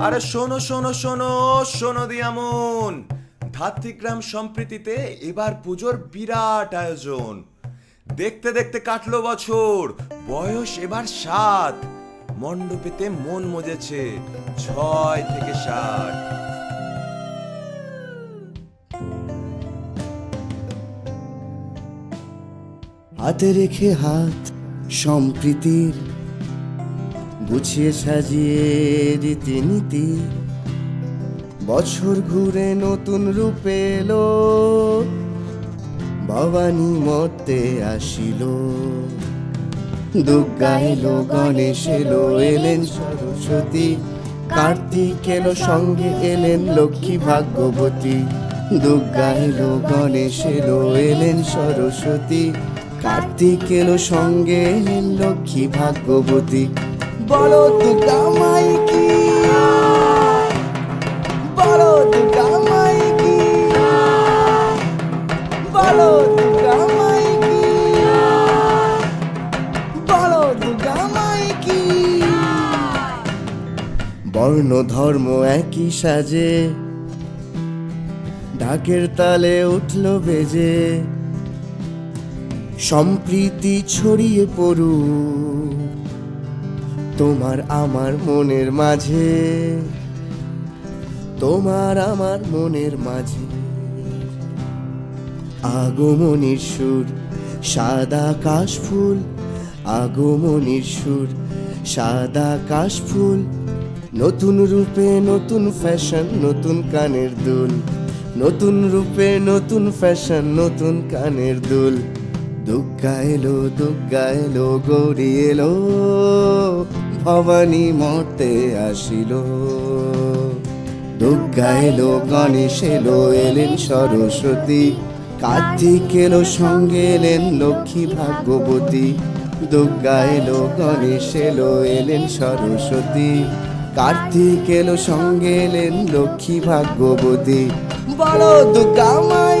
আরে শোনো শোনো শোনো শোনো দিয়ামন। ধাত্রিগ্রাম সম্প্রীতিতে এবার পুজোর বিরাট আয়োজন। দেখতে দেখতে কাটলো বছর, বয়স এবার সাত। মণ্ডপেতে মন মজেছে, ছয় থেকে ষাট হাতে রেখে হাত সম্প্রীতির গুছিয়ে সাজিয়ে রীতিনীতি। বছর ঘুরে নতুন রূপে এলো। ভবানী মতে আসিল। দুর্গা এলো, গণেশ এলো, এলেন সরস্বতী। কার্তিক এলো, সঙ্গে এলেন লক্ষ্মী ভাগ্যবতী। দুর্গা এলো, গণেশ এলো, এলেন সরস্বতী। কার্তিক এলো, সঙ্গে এলেন লক্ষ্মী ভাগ্যবতী। বলো মাই কি? বলো কি? বলো কি? বলো কি? বর্ণ ধর্ম একই সাজে ঢাকের তালে উঠল বেজে। সম্প্রীতি ছড়িয়ে পড়ু তোমার আমার মনের মাঝে। তোমার আমার মনের মাঝে। আগমনীর সুর, সাদা কাশফুল আগমনীর সুর, সাদা কাশফুল নতুন রূপে নতুন ফ্যাশন, নতুন কানের দুল। নতুন রূপে নতুন ফ্যাশন, নতুন কানের দুল। দুর্গা এলো দুর্গা এলো গৌরী এলো। ভবানী মর্তে আসিল। দুর্গা এলো, গণেশ এলো, এলেন সরস্বতী। কার্তিক এলো, সঙ্গে এলেন লক্ষ্মী ভাগ্যবতী। দুর্গা এলো, গণেশ এলো, এলেন সরস্বতী। কার্তিক এলো, সঙ্গে এলেন লক্ষ্মী ভাগ্যবতী। বলো দুর্গা মাই